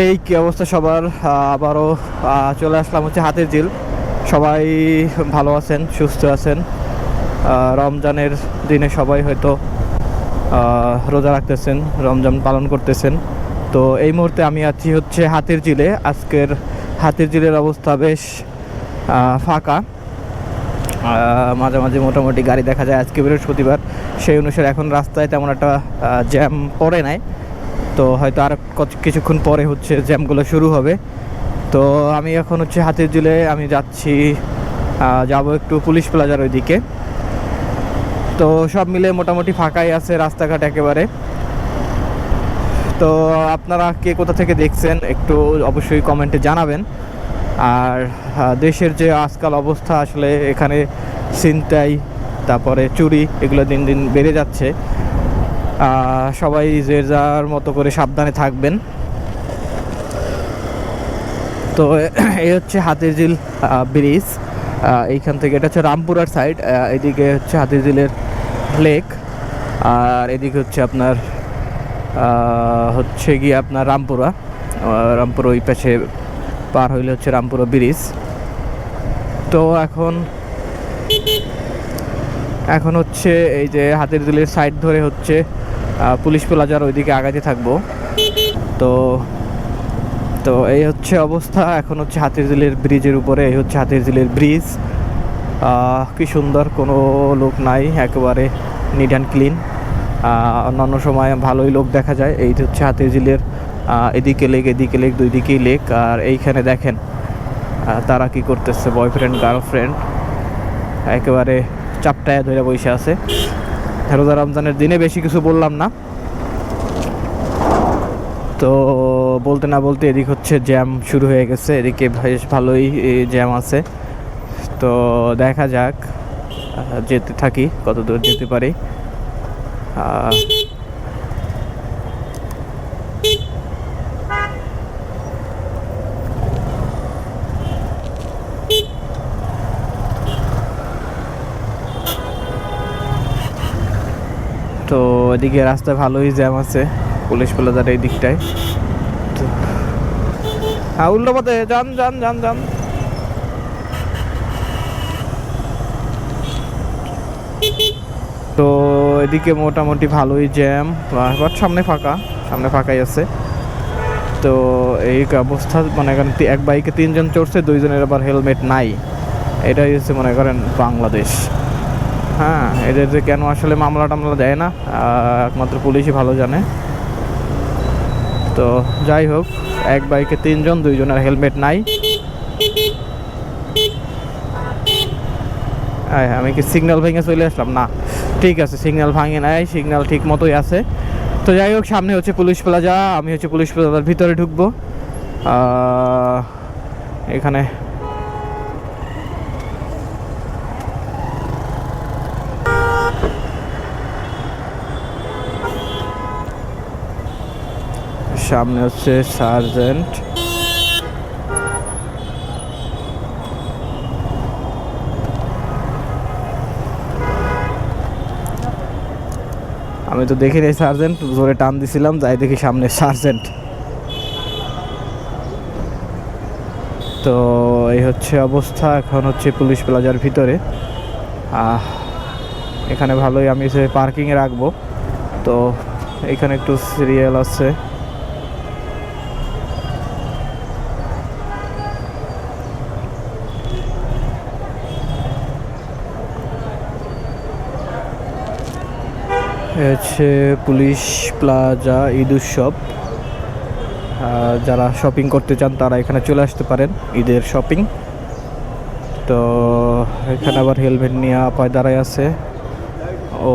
এই কি অবস্থা সবার? আবারও চলে আসলাম হচ্ছে হাতের ঝিল সবাই ভালো আছেন, সুস্থ আছেন? রমজানের দিনে সবাই হয়তো রোজা রাখতেছেন, রমজান পালন করতেছেন। তো এই মুহূর্তে আমি আছি হচ্ছে হাতের ঝিলে আজকের হাতের ঝিলের অবস্থা বেশ ফাঁকা। মাঝে মাঝে মোটামুটি গাড়ি দেখা যায়। আজকে বৃহস্পতিবার। সেই অনুসারে এখন রাস্তায় তেমন একটা জ্যাম পড়ে নাই। তো হয়তো আর কিছুক্ষণ পরে হচ্ছে জ্যামগুলো শুরু হবে। তো আমি এখন হচ্ছে হাতের জুলে আমি যাচ্ছি যাব একটু পুলিশ প্লাজার ওইদিকে। তো সব মিলে মোটামুটি ফাঁকাই আছে রাস্তাঘাট একেবারে। তো আপনারা কে কোথা থেকে দেখছেন একটু অবশ্যই কমেন্টে জানাবেন। আর দেশের যে আজকাল অবস্থা আসলে এখানে ছিনতাই, তারপরে চুরি, এগুলো দিন দিন বেড়ে যাচ্ছে। সবাই যে যার মতো করে সাবধানে থাকবেন। তো এই হচ্ছে হাতিরঝিল ব্রিজ। এইখান থেকে এটা হচ্ছে রামপুরার সাইড এদিকে হচ্ছে হাতিরঝিলের লেক আর এদিকে হচ্ছে আপনার হচ্ছে গিয়ে আপনার রামপুরা। রামপুরা ওই পাশে পার হইলে হচ্ছে রামপুরা ব্রিজ। তো এখন এখন হচ্ছে এই যে হাতের দিলের সাইড ধরে হচ্ছে পুলিশ প্লাজার ওইদিকে আগাতে থাকব। তো তো এই হচ্ছে অবস্থা। এখন হচ্ছে হাতির দিলের ব্রিজের উপরে, এই হচ্ছে হাতির দিলের ব্রিজ কি সুন্দর, কোনো লোক নাই, একেবারে নিট অ্যান্ড ক্লিন অন্যান্য সময় ভালোই লোক দেখা যায়। এই হচ্ছে হাতির ঝিলের এদিকে লেক এদিকে লেক, দুই দিকেই লেক। আর এইখানে দেখেন তারা কি করতেছে বয়ফ্রেন্ড গার্লফ্রেন্ড একেবারে চাপটায় ধরে বসে আছে। রোজা রমজানের দিনে বেশি কিছু বললাম না। তো বলতে না বলতে এদিক হচ্ছে জ্যাম শুরু হয়ে গেছে। এদিকে বেশ ভালোই জ্যাম আছে। তো দেখা যাক যেতে থাকি কত দূর যেতে পারি। তো এদিকে রাস্তায় ভালোই জ্যাম আছে। পুলিশ প্লাজার এই দিকটায়। হ্যাঁ উল্টো পথে, যান যান যান যান। তো এদিকে মোটামুটি ভালোই জ্যাম। বাট সামনে ফাঁকা, সামনে ফাঁকাই আছে। তো এই অবস্থা, মনে করেন এক বাইকে তিনজন চড়ছে, দুইজনের আবার হেলমেট নাই। এটাই হচ্ছে, মনে করেন, বাংলাদেশ। হ্যাঁ এদের কেন আসলে মামলা টামলা দেয় না একমাত্র পুলিশই ভালো জানে। তো যাই হোক এক বাইকে তিনজন দুইজনের হেলমেট নাই। আয়, আমি কি সিগন্যাল ভেঙে চলে আসলাম? না ঠিক আছে সিগন্যাল ভাঙে নাই সিগন্যাল ঠিক মতোই আছে। তো যাই হোক সামনে হচ্ছে পুলিশ প্লাজা আমি হচ্ছে পুলিশ প্লাজার ভিতরে ঢুকবো। এখানে সামনে হচ্ছে সার্জেন্ট। আমি তো দেখি নাই সার্জেন্ট, জোরে টান দিছিলাম, যাই দেখি সামনে সার্জেন্ট। তো এই হচ্ছে অবস্থা, এখন হচ্ছে পুলিশ প্লাজার ভিতরে। এখানে ভালোই আমি পার্কিংয়ে রাখব। তো এখানে একটু সিরিয়াল আছে। হচ্ছে পুলিশ প্লাজা, ঈদ উৎসব। যারা শপিং করতে চান, তারা এখানে চলে আসতে পারেন, ঈদের শপিং তো এখানে আবার হেলমেট নিয়ে আপায় দাঁড়ায় আছে। ও।